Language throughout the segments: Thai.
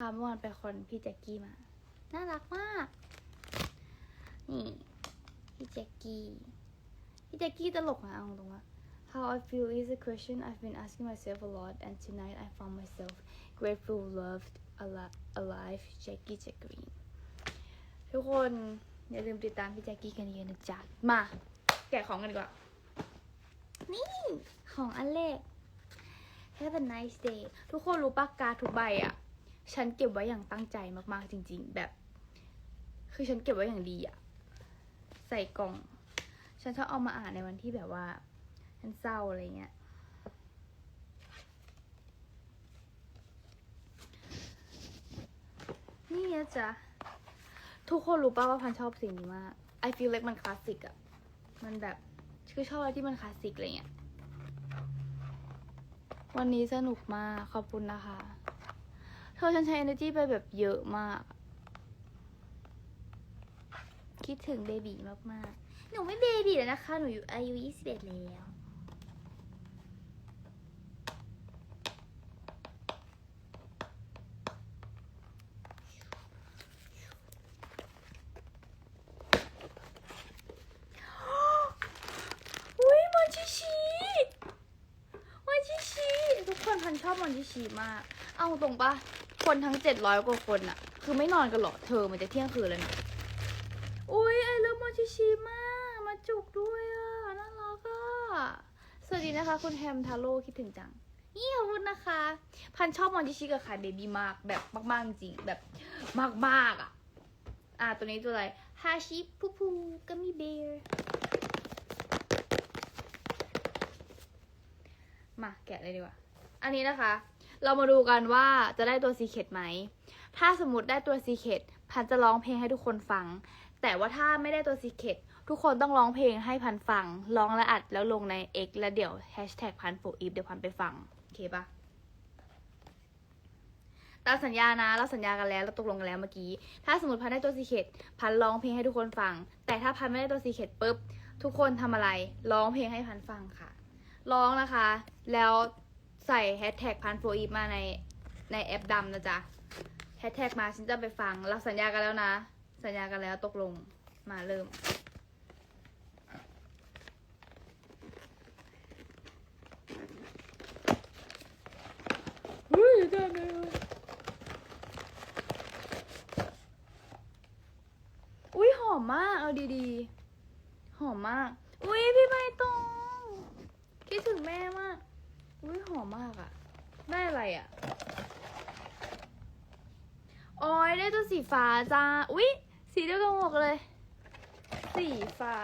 ค่ะเมื่อวานไปคอนพี่แจ็คกี้มา น่ารักมาก นี่ พี่แจ็คกี้ พี่แจ็คกี้ตลกนะเอาตรงๆว่า How I feel is a question I've been asking myself a lot and tonight I found myself grateful loved ali- alive Jackie Jack Green ทุกคนอย่าลืมติดตามพี่แจ็คกี้กันเยอะนะจ๊ะ มา แกะของกันดีกว่า นี่ ของอันเล็ก Have a nice day ทุกคนรู้ปากกาทุกใบอะ ฉันเก็บไว้อย่างตั้งใจมากๆจริง ๆ แบบ คือฉันเก็บไว้อย่างดีอะใส่กล่อง ฉันชอบเอามาอ่านในวันที่แบบว่า ฉันเศร้าอะไรเงี้ย นี่นะจ๊ะ ทุกคนรู้ป่าว่าพันชอบสิ่งนี้มาก I feel like มันคลาสสิกอะมันแบบคือชอบอะไรที่มันคลาสสิกอะไรเงี้ย วันนี้สนุกมาก ขอบคุณนะคะ เธอฉันใช้ energy ไปแบบเยอะมาก คิดถึงเบบีมากๆ หนูไม่เบบีแล้วนะคะ หนูอยู่อายุ 21 แล้วอุ้ยมอนชิชิมอนชิชิทุกคนพันชอบมอนชิชิมาก เอาตรงปะ คนทั้งเจ็ดร้อยกว่าคนอะคือไม่นอนกันหรอเธอมันจะเที่ยงคืนแล้วนะอุ้ยไอเลิฟมอนชิชิมากมาจุกด้วยอะน่ารักอะสวัสดีนะคะ คุณแฮมทาโร่คิดถึงจังนี่ขอบคุณนะคะ พันชอบมอนชิชิกับคายเบบี้มากแบบมากๆจริงแบบมากๆอะอะตัวนี้ตัวอะไรฮาชิพูพูกัมมี่เบร์มาแกะเลยดีกว่า อันนี้นะคะ เรามาดูกันว่าจะได้ตัวซีเค t ไหม ถ้าสมมติได้ตัวซีเค t พันจะร้องเพลงให้ทุกคนฟัง แต่ว่าถ้าไม่ได้ตัวซีเค t ทุกคนต้องร้องเพลงให้พันฟัง ร้องและอัดแล้วลงใน X แล้วเดี๋ยวแฮชแท็กพันโฟอีฟเดี๋ยวพันไปฟัง โอเคปะตามสัญญานะ เราสัญญากันแล้ว เราตกลงกันแล้วเมื่อกี้ ถ้าสมมติพันได้ตัวซีเค t พันร้องเพลงให้ทุกคนฟัง แต่ถ้าพันไม่ได้ตัวซีเค t ปุ๊บ ทุกคนทำอะไร ร้องเพลงให้พันฟังค่ะ ร้องนะคะ แล้ว ใส่แฮชแท็กพันโฟอีมาในในแอปดำนะจ๊ะแฮชแท็กมาฉันจะไปฟัง เราสัญญากันแล้วนะ สัญญากันแล้วตกลงมาเริ่มเฮ้ยได้ไหมอุ้ยหอมมาก เอาดีๆ หอมมาก อุ้ยพี่ใบตอง คิดถึงแม่มาก อุ้ยหอ มากอะได้อะไรอะออยได้ตัวสีฟ้าจ้า อุ้ยสีเดียวกันหมดเลย สีฟ้า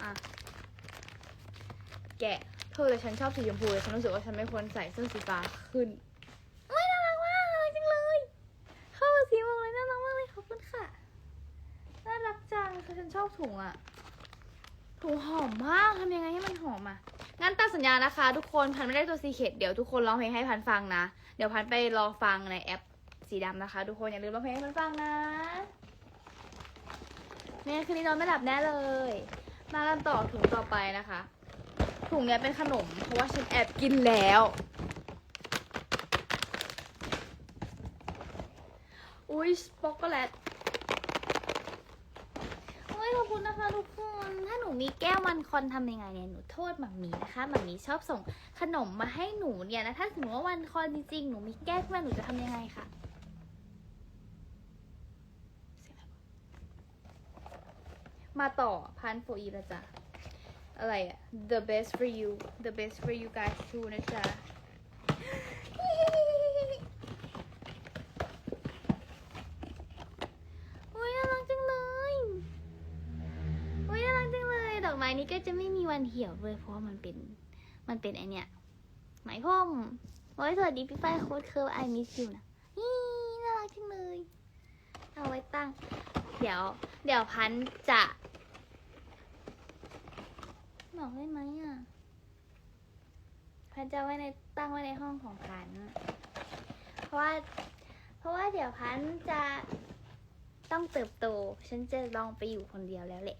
อะ แกะเธอแต่ฉันชอบสีชมพูเลยฉันรู้สึกว่าฉันไม่ควรใส่เสื้อสีฟ้าขึ้นไม่น่ารักมากน่ารักจังเลย เข้าสีม่วงเลยน่ารักมากเลยขอบคุณค่ะ น่ารักจังคือฉันชอบถุงอะ ถุงหอมมากทำยังไงให้มันหอมอะ งั้นตามสัญญานะคะ ทุกคนพันไม่ได้ตัวซีเคดเดี๋ยวทุกคนร้องเพลงให้พันฟังนะ เดี๋ยวพันไปรอฟังในแอปสีดำนะคะ ทุกคนอย่าลืมร้องเพลงให้พันฟังนะเนี่ยคืนนี้นอนไม่หลับแน่เลย มากันต่อถุงต่อไปนะคะ ถุงเนี้ยเป็นขนม เพราะว่าฉันแอบกินแล้ว อุ้ยช็อกโกแลต โอ้ยขอบคุณนะคะทุกคน ถ้าหนู มีแก้วมันคอนทำยังไงเนี่ยหนูโทษหมัมมีนะคะหมัมมีชอบส่งขนมมาให้หนูเนี่ยนะถ้าหนูว่าวันคอนจริงๆหนูมีแก้วขึ้นมาหนูจะทำยังไงคะเสียงอะไรวะมาต่อพันโฟอีละจ้ะอะไรอะ the best for you the best for you guys too นะจ๊ะ โอ้ยน่ารักจังเลย โอ้ยน่ารักจังเลย ดอกไม้นี้ก็จะไมันเหี่ยวเลยเพราะว่ามันเป็น มันเป็นไอเนี้ยไหมพรมโอ้สวัสดีพี่ป้ายโค้ดเคิร์ฟไอมิสยูนะนี่น่ารักจังเลย เอาไว้ตั้ง เดี๋ยว เดี๋ยวพันจะบอกได้ไหมอะ พันจะไว้ในตั้งไว้ในห้องของพัน เพราะว่า เพราะว่าเดี๋ยวพันจะต้องเติบโต ฉันจะลองไปอยู่คนเดียวแล้วแหละ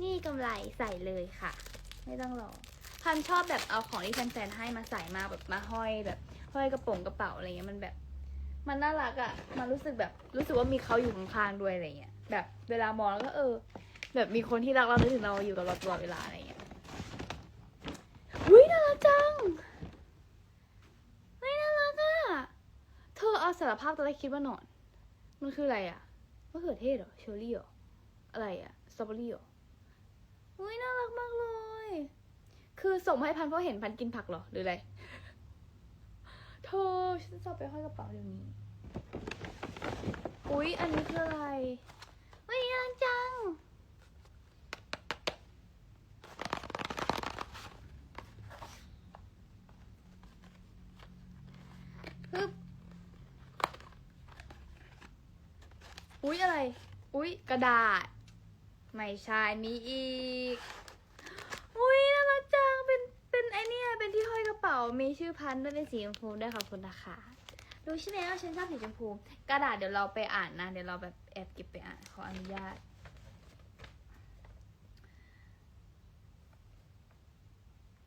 นี่กำไรใส่เลยค่ะ ไม่ต้องรอพันชอบแบบเอาของที่แฟนๆให้มาใส่มาแบบมาห้อยแบบห้อยกระโปรงกระเป๋าอะไรเงี้ยมันแบบ มันน่ารักอะ่ะ มันรู้สึกแบบรู้สึกว่ามีเขาอยู่ข้างๆด้วยอะไรเงี้ยแบบเวลามองแล้วก็เออ แบบมีคนที่รักเรานึกถึงเราอยู่กับเราตลอดเวลาอะไรเงี้ยอุ้ยน่ารักจังไม่น่ารักอะ่ะเธอเอาสารภาพตอนแรกคิดว่าหนอน มันคืออะไรอะ่ะมะเขือเทศเหรอเชอร์รี่เหรออะไรอะ่ะสตรอเบอรี่เหรอ อุ้ยน่ารักมากเลย คือส่งมาให้พันเพราะเห็นพันกินผักเหรอหรืออะไรเธอฉันจะเอาไปห้อยกระเป๋าเดี๋ยวนี้ อุ๊ยอันนี้คืออะไรไม่ยังจังฮึบอุ๊ยอะไร อุ๊ยกระดาษ ไม่ใช่มีอีก อุ้ยน่ารักจัง เป็น เป็นไอเนี่ย เป็นที่ห้อยกระเป๋า มีชื่อพันธุ์ด้วยเป็นสีชมพูด้วยขอบคุณนะคะรู้ใช่ไหมว่าฉันชอบสีชมพู กระดาษเดี๋ยวเราไปอ่านนะ เดี๋ยวเราแบบแอบเก็บไปอ่านขออนุญาต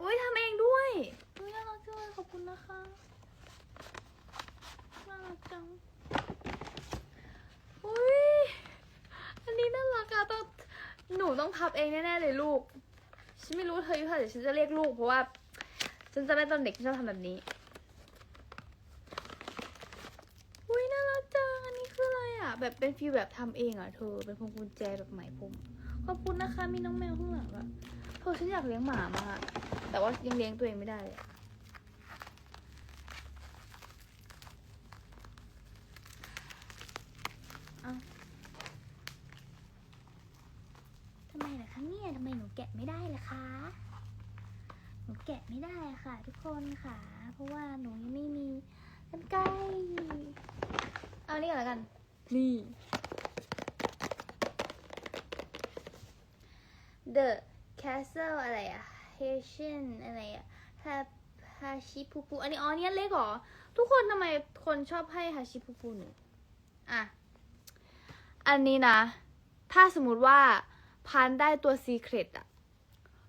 อุ้ยทำเองด้วยอุ้ยน่ารักจังเลยขอบคุณนะคะ น่ารักจัง อุ้ย อันนี้น่ารักอะต้อง หนูต้องพับเองแน่ๆเลยลูก ฉันไม่รู้เธออายุเท่าไหร่ฉันจะเรียกลูกเพราะว่า ฉันจะไม่ตอนเด็กฉันชอบทำแบบนี้ อุ้ยน่ารักจัง อันนี้คืออะไรอะ แบบเป็นฟีลแบบทำเองอะเธอ เป็นพวงกุญแจแบบไหมพรมขอบคุณนะคะ มีน้องแมวข้างหลังอะเธอฉันอยากเลี้ยงหมามากแต่ว่ายังเลี้ยงตัวเองไม่ได้เลยอะเอ้าทำไมล่ะคะเนี่ยทำไมหนู แกะไม่ได้เล่ะคะ หนูแกะไม่ได้อะค่ะ ทุกคนค่ะ เพราะว่าหนูยังไม่มีกันไกลเอานี่ก่อนล้วกัน นี่ The Castle อะไรอะ Haitian อะไรอะฮาฮาชิพูปู อันนี้อ๋อเนี่ยเล็กเหรอ ทุกคนทำไมคนชอบให้ฮาชิพูปูหนู อะ อันนี้นะ ถ้าสมมติว่า พันได้ตัว Secret อะ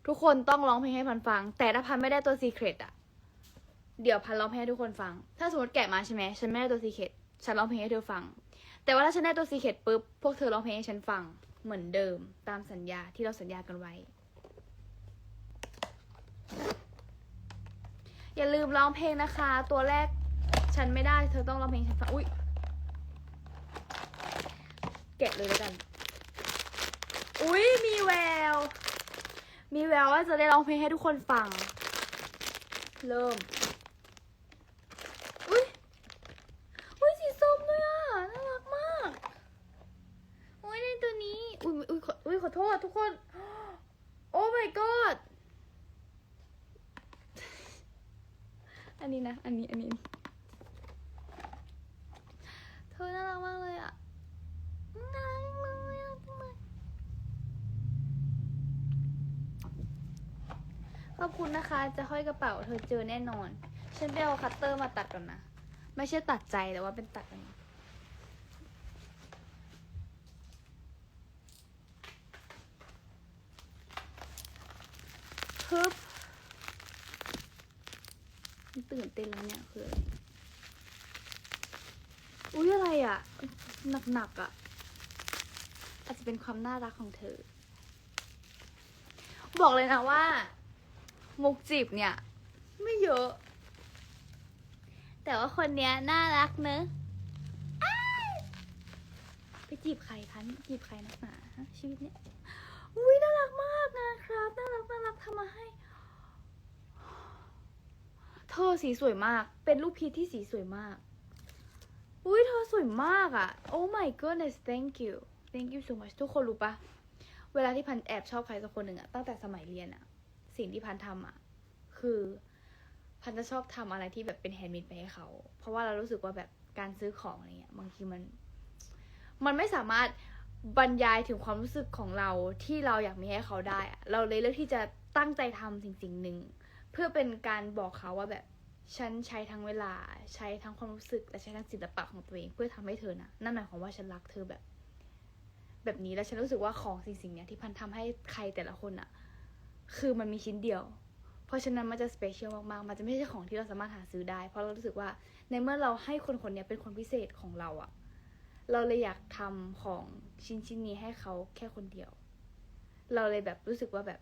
ทุกคนต้องร้องเพลงให้พันฟัง แต่ถ้าพันไม่ได้ตัวซีเครตอะเดี๋ยวพันร้องเพลงให้ทุกคนฟัง ถ้าสมมติแกะมาใช่ไหมฉันไม่ได้ตัวซีเครตฉันร้องเพลงให้เธอฟัง แต่ว่าถ้าฉันได้ตัวซีเครตปุ๊บพวกเธอร้องเพลงให้ฉันฟังเหมือนเดิมตามสัญญาที่เราสัญญากันไว้ อย่าลืมร้องเพลงนะคะ ตัวแรกฉันไม่ได้เธอต้องร้องเพลงให้ฉันฟังอุ้ยแกะเลยแล้วกัน อุ้ยมีแวว มีแววว่าจะได้ร้องเพลงให้ทุกคนฟัง เริ่ม อุ้ยอุ้ยสีส้มด้วยอะ น่ารักมาก อุ้ยในตัวนี้ อุ้ยอุ้ยขออุ้ยขอโทษทุกคน โอ้ my god อันนี้นะ อันนี้ อันนี้ เธอน่ารักมากเลยอะ น่ารักจังเลยอะจังเลย ขอบคุณนะคะ จะห้อยกระเป๋าเธอเจอแน่นอน ฉันไปเอาคัตเตอร์มาตัดก่อนนะ ไม่ใช่ตัดใจแต่ว่าเป็นตัดอันนี้ฮึบตื่นเต้นแล้วเนี่ยคืออะไรอุ้ยอะไรอะ่ะ หนักๆอะ่ะ อาจจะเป็นความน่ารักของเธอ บอกเลยนะว่า มุกจีบเนี่ย ไม่เยอะ แต่ว่าคนเนี้ยน่ารักเนอะอ้ายไปจีบใครคะจีบใครนักหนาฮะชีวิตเนี้ยอุ้ยน่ารักมากนะครับน่ารักน่ารักทำมาให้ เธอสีสวยมาก เป็นลูกพีชที่สีสวยมาก อุ้ยเธอสวยมากอะ่ะ Oh my goodness thank you thank you so much ทุกคนรู้ปะเวลาที่พันแอบชอบใครสักคนหนึ่งอะตั้งแต่สมัยเรียนอะ สิ่งที่พันทำอะคือพันจะชอบทำอะไรที่แบบเป็นแฮนด์เมดไปให้เขา เพราะว่าเรารู้สึกว่าแบบการซื้อของอะไรเงี้ยบางทีมัน มันไม่สามารถบรรยายถึงความรู้สึกของเราที่เราอยากมีให้เขาได้อะเราเลยเลือกที่จะตั้งใจทำสิ่งสิ่งหนึ่ง เพื่อเป็นการบอกเขาว่าแบบฉันใช้ทั้งเวลา ใช้ทั้งความรู้สึกและใช้ทั้งศิลปะของตัวเอง เพื่อทำให้เธอนะนั่นหมายความว่าฉันรักเธอแบบ แบบนี้แล้วฉันรู้สึกว่าของสิ่งสิ่งเนี้ยที่พันทำให้ใครแต่ละคนอะ คือมันมีชิ้นเดียว เพราะฉะนั้นมันจะสเปเชียลมากๆ มันจะไม่ใช่ของที่เราสามารถหาซื้อได้ เพราะเรารู้สึกว่าในเมื่อเราให้คนคนนี้เป็นคนพิเศษของเราอะเราเลยอยากทำของชิ้นชิ้นนี้ให้เขาแค่คนเดียว เราเลยแบบรู้สึกว่าแบบ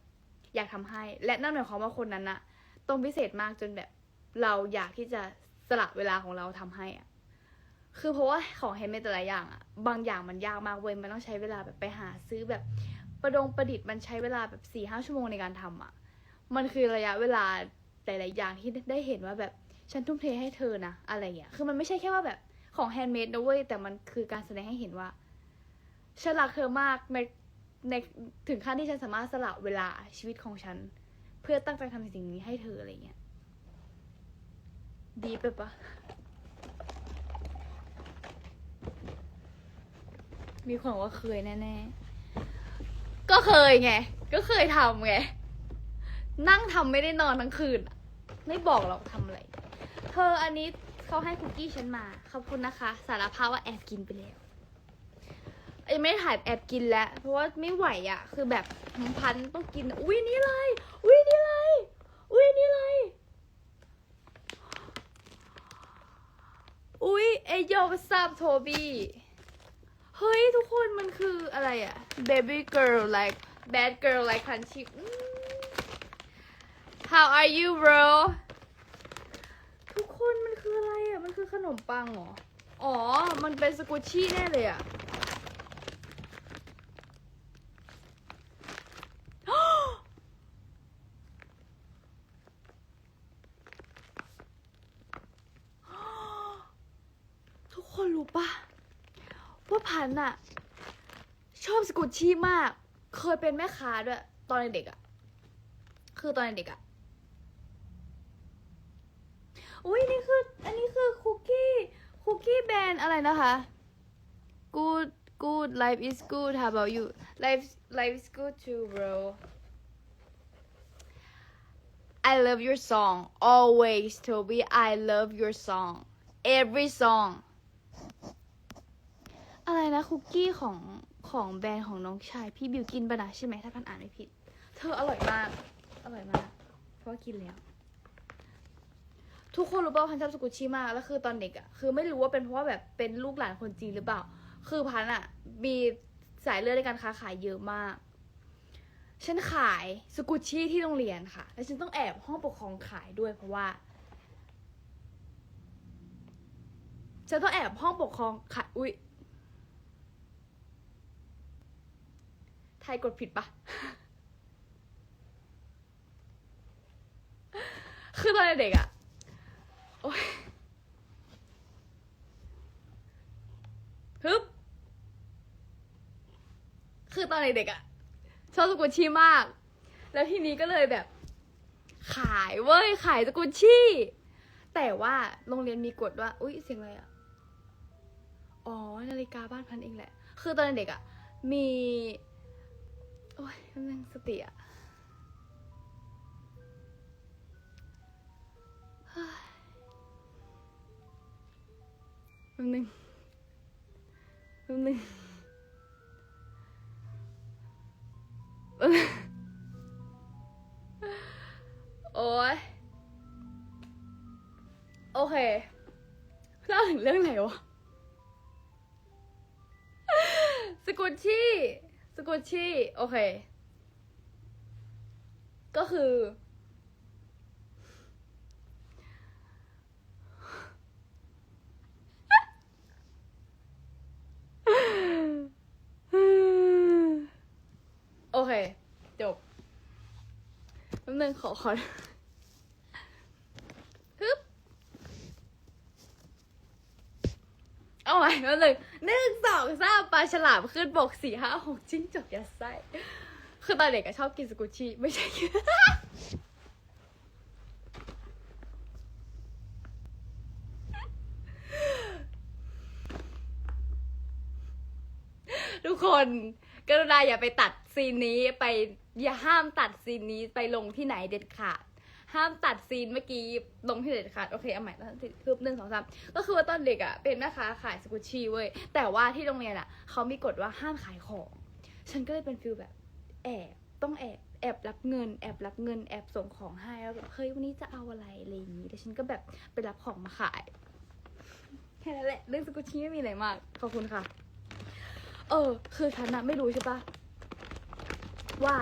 อยากทำให้ และนั่นหมายความว่าคนนั้นอะต้องพิเศษมากจนแบบเราอยากที่จะสละเวลาของเราทำให้อะคือเพราะว่าของแฮนเมดแต่ละอย่างอะบางอย่างมันยากมากเว้ยมันต้องใช้เวลาแบบไปหาซื้อแบบ ประดงประดิษฐ์มันใช้เวลาแบบสี่ห้าชั่วโมงในการทำอะ มันคือระยะเวลาหลาย ๆ อย่างที่ได้เห็นว่าแบบฉันทุ่มเทให้เธอนะอะไรอย่างเงี้ย คือมันไม่ใช่แค่ว่าแบบของแฮนด์เมดนะเว้ย แต่มันคือการแสดงให้เห็นว่าฉันรักเธอมากในในถึงขั้นที่ฉันสามารถสละเวลาชีวิตของฉัน เพื่อตั้งใจทำสิ่งนี้ให้เธออะไรเงี้ย ดีไปปะมีความว่าเคยแน่ ๆ ก็เคยไง ก็เคยทำไง นั่งทำไม่ได้นอนทั้งคืน ไม่บอกหรอกทำอะไร เธออันนี้เขาให้คุกกี้ฉันมา ขอบคุณนะคะ สารภาพว่าแอบกินไปแล้วยังไม่ถ่ายแอบกินแล้ว เพราะว่าไม่ไหวอะ่ะ คือแบบพันต้องกิน อุ้ยนี่เลยอุ้ยนี่เลยอุ้ยนี่เลยอุ้ยเอโยซาบโทบี้ เฮ้ย ทุกคนมันคืออะไรอะ baby girl like bad girl like punchy how are you bro ทุกคนมันคืออะไรอะมันคือขนมปังเหรอ อ๋อ มันเป็นสกูชี่แน่เลยอะ ทุกคนรู้ปะ ฉันอะชอบสกุชชี่มาก เคยเป็นแม่ค้าด้วย ตอนเด็กอะคือตอนเด็กๆอะอุ้ยนี่คือ อันนี้คือคุกกี้คุกกี้แบรนด์อะไรนะคะ good good life is good how about you life life is good too bro I love your song always Toby I love your song every song อะไรนะคุกกี้ของของแบรนด์ของน้องชายพี่บิวกินปะนะใช่ไหมถ้าพันอ่านไม่ผิด เธออร่อยมาก อร่อยมาก เพราะว่ากินแล้ว ทุกคนรู้ป่าวพันชอบสกุชชี่มากแล้วคือตอนเด็กอะคือไม่รู้ว่าเป็นเพราะว่าแบบเป็นลูกหลานคนจีนหรือเปล่า คือพันอะมีสายเลือดในการค้าขายเยอะมากฉันขายสกุชชี่ที่โรงเรียนค่ะ แล้วฉันต้องแอบห้องปกครองขายด้วยเพราะว่าฉันต้องแอบห้องปกครองขายอุ๊ย ไทยกดผิดปะคือตอนเด็กอะโอ๊ยฮึบคือตอนเด็กๆอะชอบสกุลชี่มาก แล้วทีนี้ก็เลยแบบ ขายเว้ย ขายสกุลชี่ แต่ว่าโรงเรียนมีกฎว่า อุ๊ยเสียงอะไรอะอ๋อ นาฬิกาบ้านพันเองแหละ คือตอนเด็กอะมี โอ้ยนั่งสติอะแป๊บนึงแป๊บนึง กุลชี่โอเค ก็คือ โอเค จบแป๊บนึงขอขอฮึบ เอาใหม่แป๊บนึงหนึ่งสองสามปลาฉลามขึ้นบกสี่ห้าหกจิ้งจกยัดไส้คือตอนเด็กอะชอบกินสกุชชี่ไม่ใช่ทุกคนกรุณาอย่าไปตัดซีนนี้ไปอย่าห้ามตัดซีนนี้ไปลงที่ไหนเด็ดขาด ห้ามตัดซีนเมื่อกี้ลงที่ไหนเด็ดขาดโอเคเอาใหม่แล้วคือหนึ่งสองสามก็คือว่าตอนเด็กอะเป็นแม่ค้าขายสกุชชี่เว้ยแต่ว่าที่โรงเรียนอะเขามีกฎว่าห้ามขายของฉันก็เลยเป็นฟิลแบบ แอบต้องแอบแอบรับเงินแอบรับเงินแอบส่งของให้แล้วแบบเฮ้ยวันนี้จะเอาอะไรอะไรอย่างนี้แล้วฉันก็แบบไปรับของมาขายแค่นั้นแหละเรื่องสกุชชี่ไม่มีอะไรมากขอบคุณค่ะ เออ คือฉันนะไม่รู้ใช่ปะว่า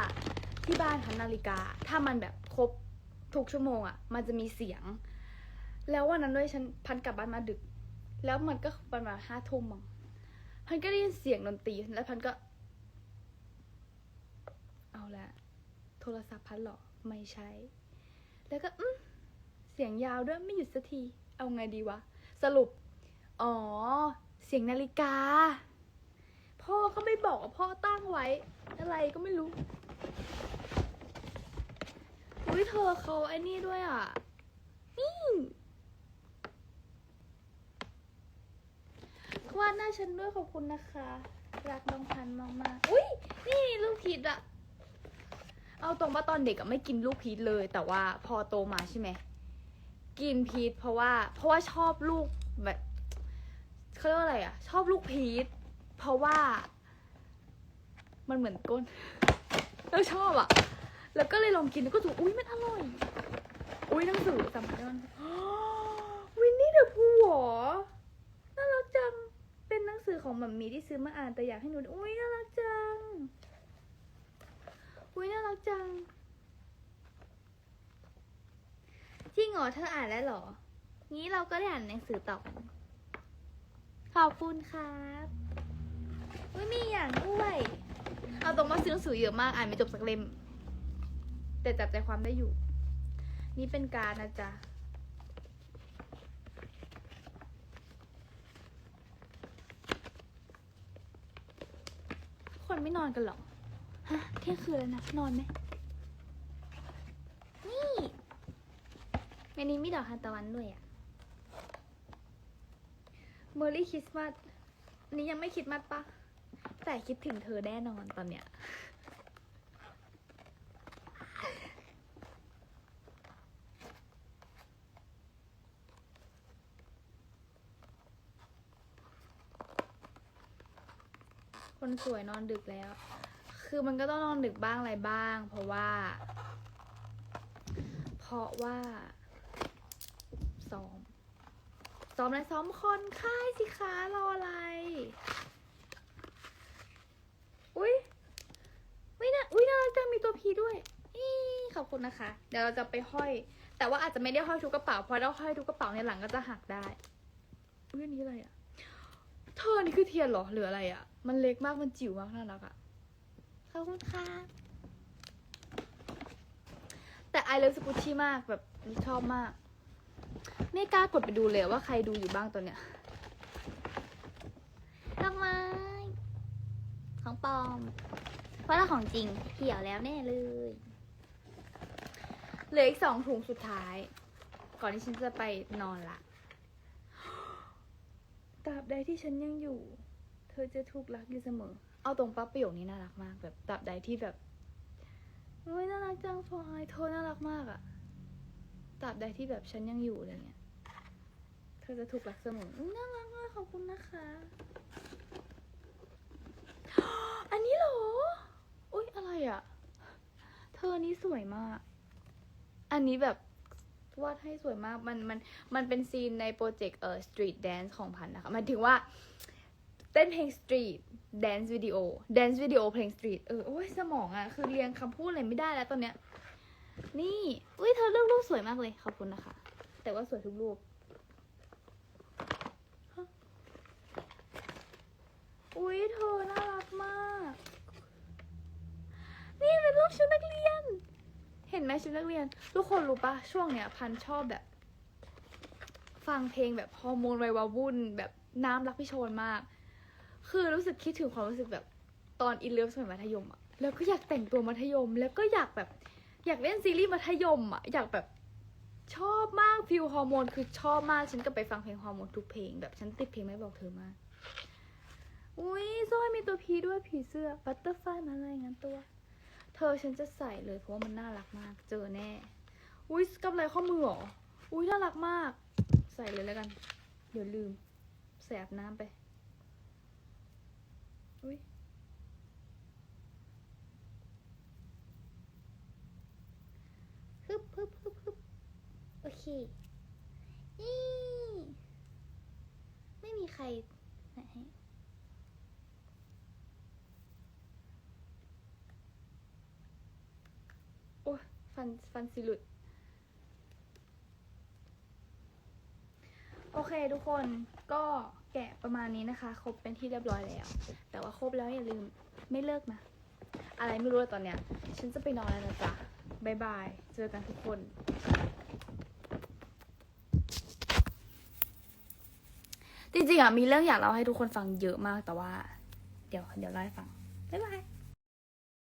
ที่บ้านฉันนาฬิกา ถ้ามันแบบครบ ทุกชั่วโมงอะ่ะ มันจะมีเสียง แล้ววันนั้นด้วยฉันพันกลับบ้านมาดึก แล้วมันก็ประมาณห้าทุ่มมั้งพันก็ได้ยินเสียงดนตรีแล้วพันก็ เอาละโทรศัพท์พันหรอไม่ใช่ แล้วก็อืมเสียงยาวด้วยไม่หยุดสักที เอาไงดีวะ สรุป อ๋อ เสียงนาฬิกา พ่อก็ไม่บอกว่าพ่อตั้งไว้ อะไรก็ไม่รู้ อุ้ยเธอเขาไอ้นี่ด้วยอะ นี่วาดหน้าฉันด้วยขอบคุณนะคะ รักน้องพันธุ์มากๆอุ้ยนี่ลูกพีชอะเอาตรงว่าตอนเด็กอะไม่กินลูกพีชเลย แต่ว่าพอโตมาใช่ไหม กินพีชเพราะว่า เพราะว่าชอบลูกแบบเขาเรียกว่าอะไรอะชอบลูกพีชเพราะว่า มันเหมือนก้นแล้วชอบอะ แล้วก็เลยลองกินแล้วก็ถูกอุ้ยมันอร่อย อุ้ยหนังสือสำคัญมันวินนี่เดอะพูหรอน่ารักจัง เป็นหนังสือของมัมมี่ที่ซื้อมาอ่านแต่อยากให้หนูดูอุ้ยน่ารักจัง อุ้ยน่ารักจัง จริงเหรอเธออ่านแล้วเหรอ งี้เราก็ได้อ่านหนังสือต่อกันขอบคุณครับอุ้ยมีอย่างด้วย เอาตรงมาซื้อหนังสือเยอะมากอ่านไม่จบสักเล่ม แต่จับใจความได้อยู่ นี่เป็นการนะจ๊ะคนไม่นอนกันหรอฮะเที่ยงคืนแล้วนะนอนไหมนี่วันนี้มีดอกทานตะวันด้วยอะเมอรี่คริสต์มาสอันนี้ยังไม่คริดมัดปะแต่คิดถึงเธอแน่นอนตอนเนี้ย คนสวยนอนดึกแล้ว คือมันก็ต้องนอนดึกบ้างอะไรบ้าง เพราะว่า เพราะว่าซ้อมซ้อมอะไรซ้อมคอนค่ายสิคะรออะไร อุ้ยอุ้ยน่าอุ้ยน่ารักจังมีตัวพีด้วยอีขอบคุณนะคะ เดี๋ยวเราจะไปห้อย แต่ว่าอาจจะไม่ได้ห้อยทุกกระเป๋าเพราะถ้าห้อยทุกกระเป๋าในยหลังก็จะหักได้อุ้ยนนี้อะไรอะ เธอนี่คือเทียนเหรอหรืออะไรอะมันเล็กมากมันจิ๋วมากน่ารักอะขอบคุณค่ะ แต่ไอเลิฟสกุชชี่มากแบบชอบมาก ไม่กล้ากดไปดูเลยว่าใครดูอยู่บ้างตอนเนี้ยดอกไมของปลอม เพราะถ้าของจริงเหี่ยวแล้วแน่เลยเหลืออีกสองถุงสุดท้าย ก่อนที่ฉันจะไปนอนละ ตราบใดที่ฉันยังอยู่ เธอจะถูกรักอยู่เสมอ เอาตรงปั๊บประโยคนี้น่ารักมาก แบบตราบใดที่แบบโอ้ยน่ารักจังฟอยเธอน่ารักมากอะตราบใดที่แบบฉันยังอยู่อะไรเงี้ย เธอจะถูกรักเสมออุ๊ยน่ารักมากขอบคุณนะคะ อันนี้เหรอ อุ้ยอะไรอะเธอนี้สวยมาก อันนี้แบบ วาดให้สวยมาก มันมันมันเป็นซีนในโปรเจกต์เอ่อ street dance ของพันนะคะมายถึงว่าเต้นเพลง street dance video dance video เพลง street เออโอ้ยสมองอะคือเรียงคำพูดอะไรไม่ได้แล้วตอนเนี้ย นี่อุ้ยเธอเลือกรูปสวยมากเลยขอบคุณนะคะ แต่ว่าสวยทุกรูปอุ้ยเธอน่ารักมาก นี่เป็นรูปชุดนักเรียน เห็นไหมชุดนักเรียน ทุกคนรู้ปะช่วงเนี้ยพันชอบแบบ ฟังเพลงแบบฮอร์โมนวัยวาวุ่น แบบน้ำรักพี่โชนมาก คือรู้สึกคิดถึงความรู้สึกแบบตอนอินเลิฟสมัยมัธยมอะแล้วก็อยากแต่งตัวมัธยม แล้วก็อยากแบบ อยากเล่นซีรีส์มัธยมอะอยากแบบชอบมากฟิลฮอร์โมนคือชอบมากฉันก็ไปฟังเพลงฮอร์โมนทุกเพลงแบบฉันติดเพลงไม่บอกเธอมากอุ้ยสร้อยมีตัวพีด้วยผีเสื้อบัตเตอร์ไฟมาอะไรงั้นตัว เธอฉันจะใส่เลยเพราะว่ามันน่ารักมาก เจอแน่ อุ้ยกำไรข้อมือหรอ อุ้ยน่ารักมาก ใส่เลยแล้วกัน เดี๋ยวลืม แสบน้ำไป อุ้ยฮึบฮึบฮึบฮึบโอเค นี่ ไม่มีใครไหน ฟันฟันสิหลุด โอเคทุกคนก็แกะประมาณนี้นะคะ ครบเป็นที่เรียบร้อยแล้ว แต่ว่าครบแล้วอย่าลืมไม่เลิกนะ อะไรไม่รู้เลยตอนเนี้ย ฉันจะไปนอนแล้วนะจ๊ะบายบาย เจอกันทุกคน จริงๆอะมีเรื่องอยากเล่าให้ทุกคนฟังเยอะมากแต่ว่า เดี๋ยวเดี๋ยวเล่าให้ฟัง บ๊ายบาย